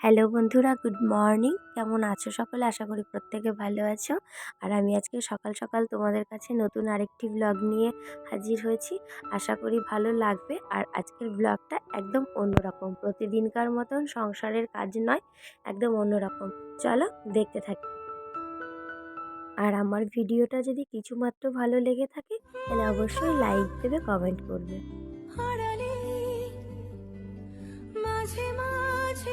Hello বন্ধুরা, good morning. কেমন আছো সকলে? আশা করি প্রত্যেকে ভালো আছো। আর আমি আজকে সকাল সকাল তোমাদের কাছে নতুন আরেকটি ব্লগ নিয়ে হাজির হয়েছি। আশা করি ভালো লাগবে। আর আজকের ব্লগটা একদম অন্যরকম। প্রতিদিনকার মতন সংসারের কাজ নয়, একদম অন্যরকম। চলো দেখতে থাকি। আর আমার ভিডিওটা যদি কিছুমাত্র ভালো লেগে থাকে, তাহলে অবশ্যই লাইক দেবে কমেন্ট করবে। মাঝে মাঝে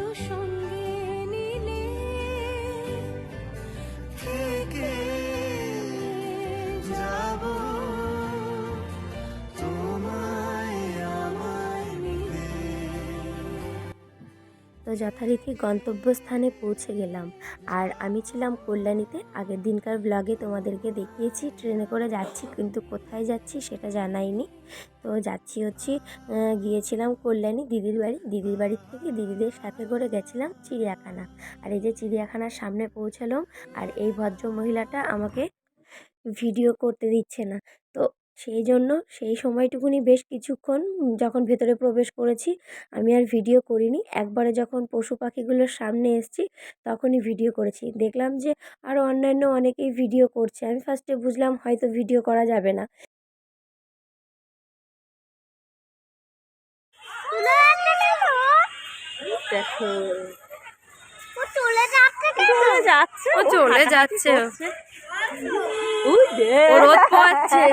যথারীতি গন্তব্যস্থানে পৌঁছে গেলাম। আর আমি ছিলাম কল্যাণীতে। আগের দিনকার ব্লগে তোমাদেরকে দেখিয়েছি, ট্রেনে করে যাচ্ছি, কিন্তু কোথায় যাচ্ছি সেটা জানাইনি। তো যাচ্ছি হচ্ছি গিয়েছিলাম কল্যাণী দিদির বাড়ি। দিদির বাড়ির থেকে দিদিদের সাথে করে গেছিলাম চিড়িয়াখানা। আর এই যে চিড়িয়াখানার সামনে পৌঁছালাম, আর এই ভদ্র মহিলাটা আমাকে ভিডিও করতে দিচ্ছে না। তো সেই জন্য সেই সময়টুকুনি বেশ কিছুক্ষণ যখন ভেতরে প্রবেশ করেছি আমি আর ভিডিও করিনি। একবারে যখন পশু পাখিগুলোর সামনে এসেছি তখনই ভিডিও করেছি। দেখলাম যে আরও অন্যান্য অনেকেই ভিডিও করছে। আমি ফার্স্টে বুঝলাম হয়তো ভিডিও করা যাবে না। ও চলে যাচ্ছে। ও রোদ পোয়াচ্ছে।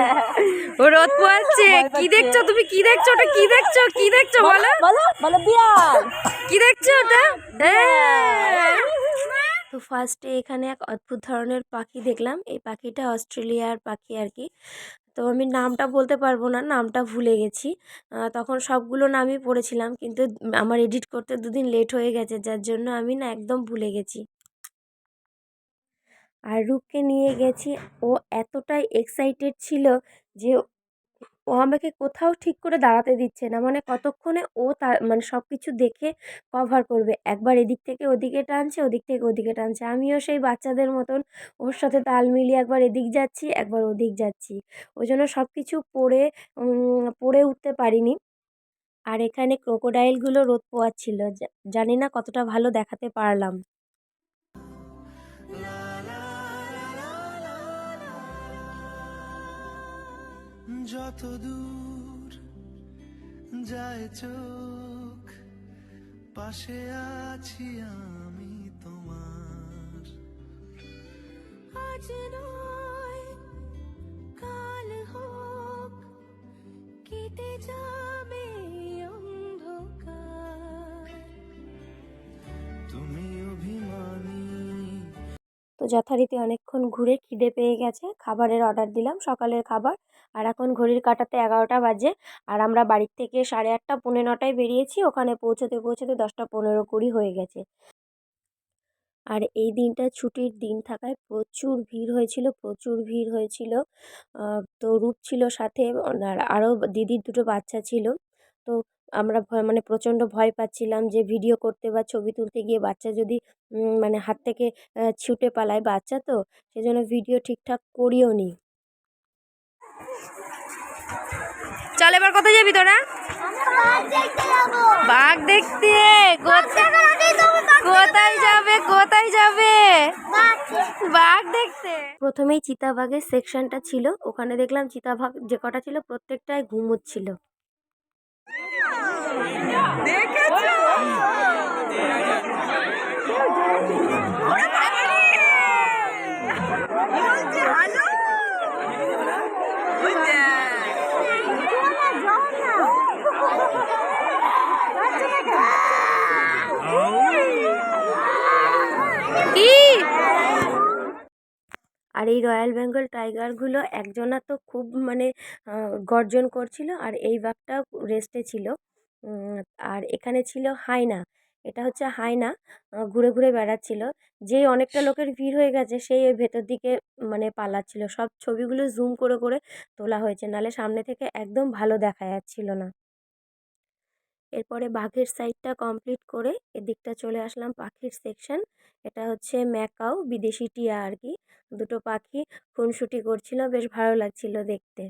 ও রোদ পোয়াচ্ছে। কি দেখছ তুমি? কি দেখছ? ওটা কি দেখছ? কি দেখছ? বলো বলো। বলো বিড়াল। কি দেখছ ওটা? হ্যাঁ। তো ফার্স্টে এখানে এক অদ্ভুত ধরনের পাখি দেখলাম। এই পাখিটা অস্ট্রেলিয়ার পাখি আর কি। তো আমি নামটা বলতে পারব না নামটা ভুলে গেছি। তখন সবগুলো নামই পড়েছিলাম কিন্তু আমার এডিট করতে দুদিন লেট হয়ে গেছে যার জন্য আমি না একদম ভুলে গেছি। আর রূপকে নিয়ে গেছি। ও এতটাই এক্সাইটেড ছিল যে ও আমাকে কোথাও ঠিক করে দাঁড়াতে দিচ্ছে না। মানে কতক্ষণে ও তার মানে সব কিছু দেখে কভার করবে। একবার এদিক থেকে ওদিকে টানছে, ওদিক থেকে ওদিকে টানছে। আমিও সেই বাচ্চাদের মতন ওর সাথে তাল মিলিয়ে একবার এদিক যাচ্ছি, একবার ওদিক যাচ্ছি। ওই জন্য সব কিছু পড়ে পড়ে উঠতে পারিনি। আর এখানে ক্রোকোডাইলগুলো রোদ পোয়াচ্ছিল। জানি না কতটা ভালো দেখাতে পারলাম। যত দূর যায় চোখ পাশে আছি আমি তোমার। আজ নয় কাল হোক কেটে যাবে অন্ধকার। তুমি অভিমানী। তো যথারীতি অনেকক্ষণ ঘুরে খিদে পেয়ে গেছে খাবারের অর্ডার দিলাম সকালের খাবার। আর এখন ঘড়ির কাটাতে এগারোটা বাজে। আর আমরা বাড়ির থেকে সাড়ে আটটা, পৌনে নটায় বেরিয়েছি। ওখানে পৌঁছতে পৌঁছতে দশটা পনেরো কুড়ি হয়ে গেছে। আর এই দিনটা ছুটির দিন থাকায় প্রচুর ভিড় হয়েছিল, প্রচুর ভিড় হয়েছিল। তো রূপ ছিল সাথে। আর আরও দিদির দুটো বাচ্চা ছিল। তো আমরা ভয় মানে প্রচণ্ড ভয় পাচ্ছিলাম যে ভিডিও করতে বা ছবি তুলতে গিয়ে বাচ্চা যদি মানে হাত থেকে ছুটে পালায় বাচ্চা তো, সেজন্য ভিডিও ঠিকঠাক করিও নি। চল এবার কোথায় যাবি তোরা? বাঘ দেখতে। কোথায় যাবে? কোথায় যাবে? বাঘ দেখতে। প্রথমেই চিতাবাঘের সেকশনটা ছিল। ওখানে দেখলাম চিতাবাঘ যে কটা ছিল প্রত্যেকটাই ঘুমোচ্ছিল। কি এই রয়্যাল বেঙ্গল টাইগারগুলো একজনা তো খুব মানে গর্জন করছিল আর এই বাঘটা রেস্টে ছিল। আর এখানে ছিল হায়না। এটা হচ্ছে হায়না ঘুরে ঘুরে বেড়াচ্ছিল। যেই অনেকটা লোকের ভিড় হয়ে গেছে, সেই ওই ভেতর দিকে মানে পালাচ্ছিল। সব ছবিগুলো জুম করে করে তোলা হয়েছে নালে সামনে থেকে একদম ভালো দেখা যাচ্ছিল না। এরপরে বাঘের সাইডটা কমপ্লিট করে এদিকটা চলে আসলাম পাখির সেকশন এটা হচ্ছে ম্যাকাও, বিদেশি টিয়া আর কি। দুটো পাখি খুনসুটি করছিল, বেশ ভালো লাগছিল দেখতে।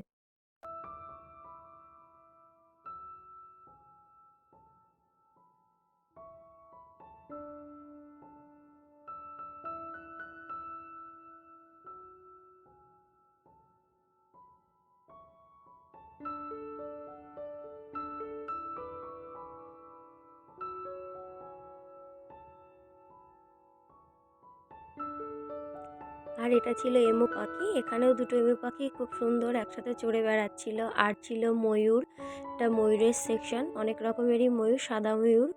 আর এটা ছিল এমু পাখি। এখানেও দুটো এমু পাখি খুব সুন্দর একসাথে চড়ে বেড়াচ্ছিল। আর ছিল ময়ূর এটা ময়ূরের সেকশন অনেক রকমেরই ময়ূর, সাদা ময়ূর।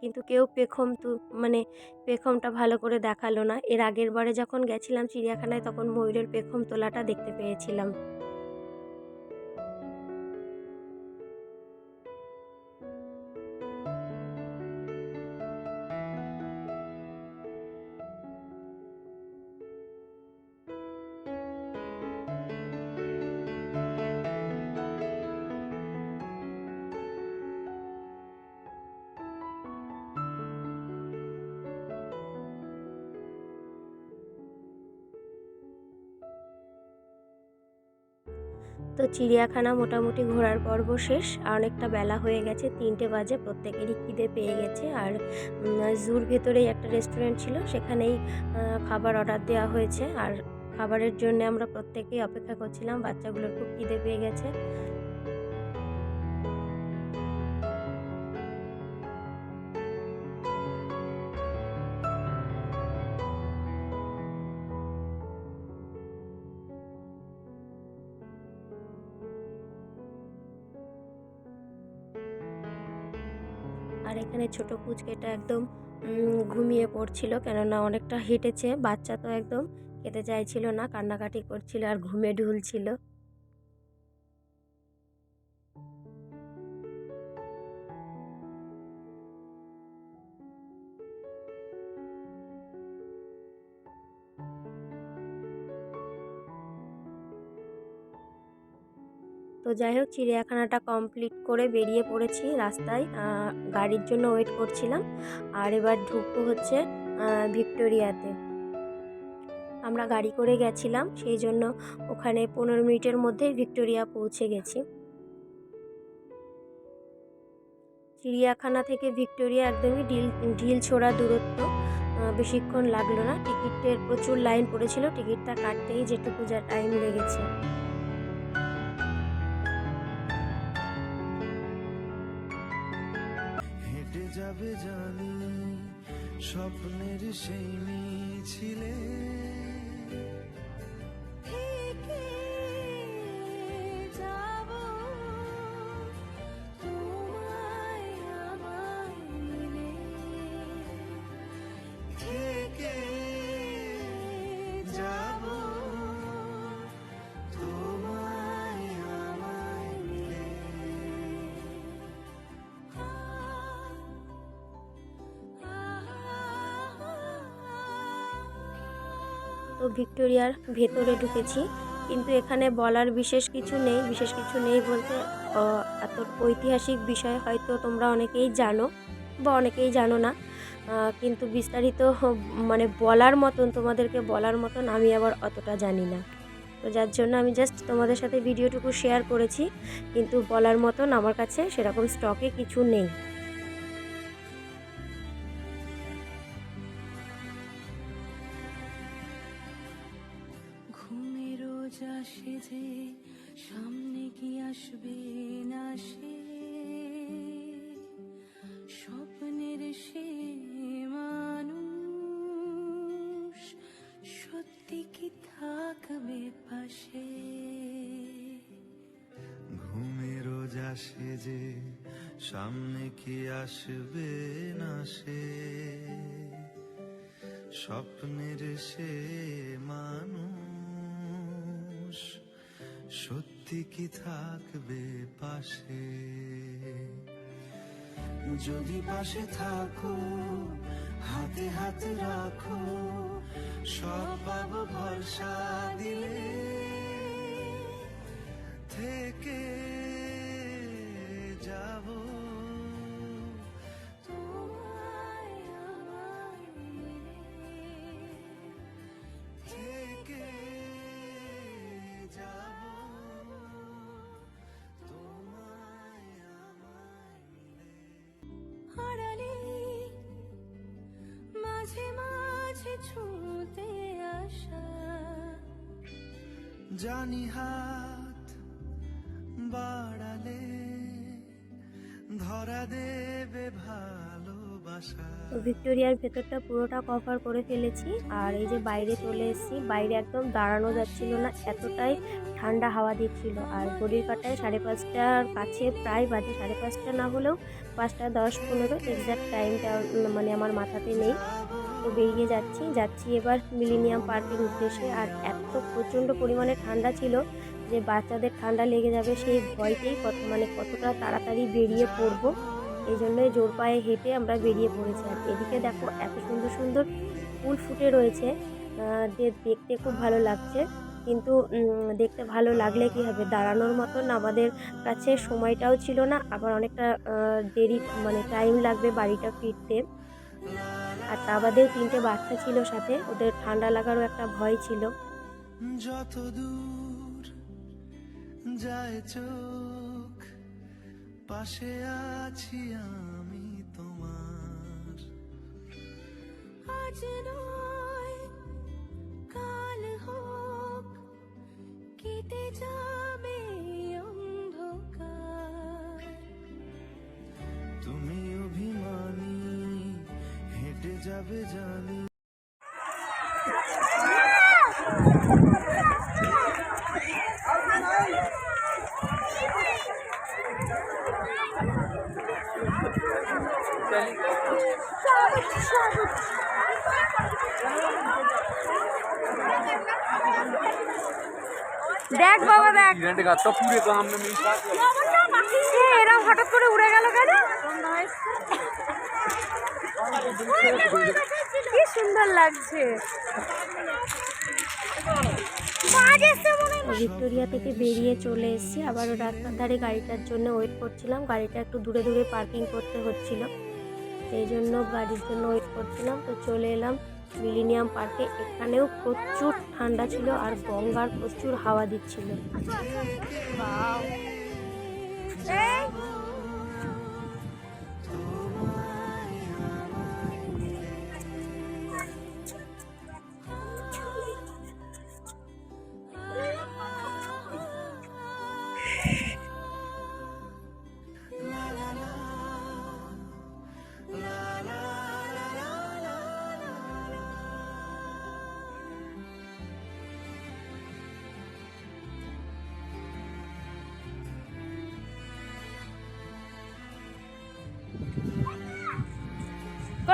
কিন্তু কেউ পেখম তু মানে পেখমটা ভালো করে দেখাল না। এর আগের বারে যখন গেছিলাম চিড়িয়াখানায়, তখন ময়ূরের পেখম তোলাটা দেখতে পেয়েছিলাম। তো চিড়িয়াখানা মোটামুটি ঘোরার পর্ব শেষ। আর অনেকটা বেলা হয়ে গেছে, তিনটে বাজে, প্রত্যেকেরই খিদে পেয়ে গেছে। আর জুর ভেতরেই একটা রেস্টুরেন্ট ছিল, সেখানেই খাবার অর্ডার দেওয়া হয়েছে। আর খাবারের জন্য আমরা প্রত্যেকেই অপেক্ষা করছিলাম, বাচ্চাগুলোর খুব খিদে পেয়ে গেছে। এখানে ছোট পুচকেটা একদম ঘুমিয়ে পড়ছিল কেননা অনেকটা হেঁটেছে। বাচ্চা তো একদম খেতে চাইছিল না, কান্নাকাটি করছিল আর ঘুমে ঢুলছিল। যাই হোক চিড়িয়াখানাটা কমপ্লিট করে বেরিয়ে পড়েছি রাস্তায়। গাড়ির জন্য ওয়েট করছিলাম। আর এবার ঢুকবো হচ্ছে ভিক্টোরিয়াতে। আমরা গাড়ি করে গেছিলাম, সেই জন্য ওখানে পনেরো মিনিটের মধ্যেই ভিক্টোরিয়া পৌঁছে গেছি। চিড়িয়াখানা থেকে ভিক্টোরিয়া একদমই ঢিল ঢিল ছোড়া দূরত্ব বেশিক্ষণ লাগল না। টিকিটের প্রচুর লাইন পড়েছিল, টিকিটটা কাটতেই যেটুকু যা টাইম লেগেছে। যাবে জানি স্বপ্নের সেই মিছিলে ভিক্টোরিয়ার ভেতরে ঢুকেছি। কিন্তু এখানে বলার বিশেষ কিছু নেই, বিশেষ কিছু নেই বলতে। এত ঐতিহাসিক বিষয় হয়তো তোমরা অনেকেই জানো বা অনেকেই জানো না। কিন্তু বিস্তারিত মানে বলার মতন, তোমাদেরকে বলার মতন আমি আবার অতটা জানি না। তো যার জন্য আমি জাস্ট তোমাদের সাথে ভিডিওটুকু শেয়ার করেছি, কিন্তু বলার মতন আমার কাছে সেরকম স্টকে কিছু নেই। কি থাকবে পাশে। ঘুমের আসে যে সামনে কি আসবে না সে? স্বপ্নের সে মানুষ সত্যি কি থাকবে পাশে? যদি পাশে থাকো হাতে হাত রাখো সব পাবো ভরসা দিলে। থেকে যাব। ছুঁতে আসা। জানি হাত বাড়ালে ধরা দেবে ভালোবাসা। তো ভিক্টোরিয়ার ভেতরটা পুরোটা কভার করে ফেলেছি আর এই যে বাইরে চলে এসেছি বাইরে একদম দাঁড়ানো যাচ্ছিল না এতটাই ঠান্ডা হাওয়া দিচ্ছিল। আর ঘড়ির কাটায় সাড়ে পাঁচটার কাছে প্রায় বাজে সাড়ে পাঁচটা না হলেও পাঁচটা দশ পনেরো এক্স্যাক্ট টাইমটা মানে আমার মাথাতে নেই। তো বেরিয়ে যাচ্ছি যাচ্ছি এবার মিলিনিয়াম পার্কের উদ্দেশ্যে। আর এত প্রচণ্ড পরিমাণে ঠান্ডা ছিল যে বাচ্চাদের ঠান্ডা লেগে যাবে সেই ভয়তেই কত মানে কতটা তাড়াতাড়ি বেরিয়ে পড়ব। এই জন্যই জোর পায়ে হেঁটে আমরা বেরিয়ে পড়েছি। আর এদিকে দেখো এত সুন্দর সুন্দর ফুল ফুটে রয়েছে। যে দেখতে খুব ভালো লাগছে। কিন্তু দেখতে ভালো লাগলে কি হবে? দাঁড়ানোর মতন আমাদের কাছে সময়টাও ছিল না। আবার অনেকটা দেরি মানে টাইম লাগবে বাড়িটা ফিরতে। আর তা বাদেও তিনটে বাচ্চা ছিল সাথে, ওদের ঠান্ডা লাগারও একটা ভয় ছিল। যত দূর যায় চোখ, পাশে আছি আমি তোমার। আজ কাল হোক, কেটে যাবে অন্ধকার। তুমি যাবে জানি দেখ বাবা দেখ घंटे का तो पूरे काम में मेरी साथ এ, এরম হঠাৎ করে উড়ে গেল কেন? কি সুন্দর লাগছে। ভিক্টোরিয়া থেকে বেরিয়ে চলে এসেছি। আবারও রাস্তার ধারে গাড়িটার জন্য ওয়েট করছিলাম। গাড়িটা একটু দূরে দূরে পার্কিং করতে হচ্ছিল। সেই জন্য গাড়ির জন্য ওয়েট করছিলাম। তো চলে এলাম মিলিনিয়াম পার্কে এখানেও প্রচুর ঠান্ডা ছিল আর গঙ্গার প্রচুর হাওয়া দিচ্ছিল।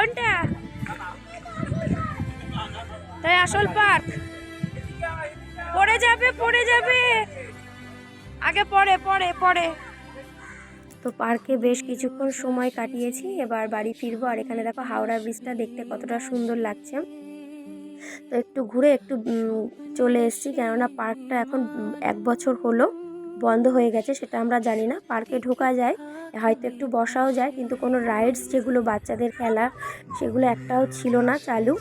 কোনটা? তাই আসল পার্ক। পড়ে যাবে পড়ে যাবে। আগে পড়ে পড়ে পড়ে। তো পার্কে বেশ কিছুক্ষণ সময় কাটিয়েছি, এবার বাড়ি ফিরবো। আর এখানে দেখো হাওড়া ব্রিজটা দেখতে কতটা সুন্দর লাগছে। তো একটু ঘুরে একটু চলে এসেছি, কেননা পার্কটা এখন এক বছর হলো। বন্ধ হয়ে গেছে, সেটা আমরা জানি না। পার্কে ঢোকা যায়, হয়তো একটু বসাও যায়, কিন্তু কোনো রাইডস যেগুলো বাচ্চাদের খেলা সেগুলো একটাও ছিল না চালু।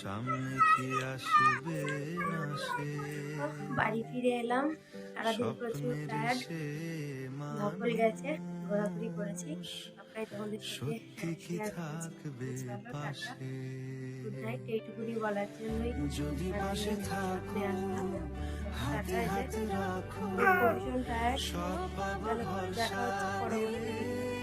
সামনে কি আসবে না সে? বাড়ি ফিরে এলাম। সারাদিন প্রচুর টায়ার্ড ধকল গেছে ঘোরাঘুরি করেছি। আপনাই তোমাদের সাথে সত্যি কি থাকবে পাশে? গুড নাইট এইটুকুনি বলার জন্যই। যদি পাশে থাকো হাতে হাত রাখো। ভীষণ টায়ার্ড দেখা ভরসা হচ্ছে পরবর্তী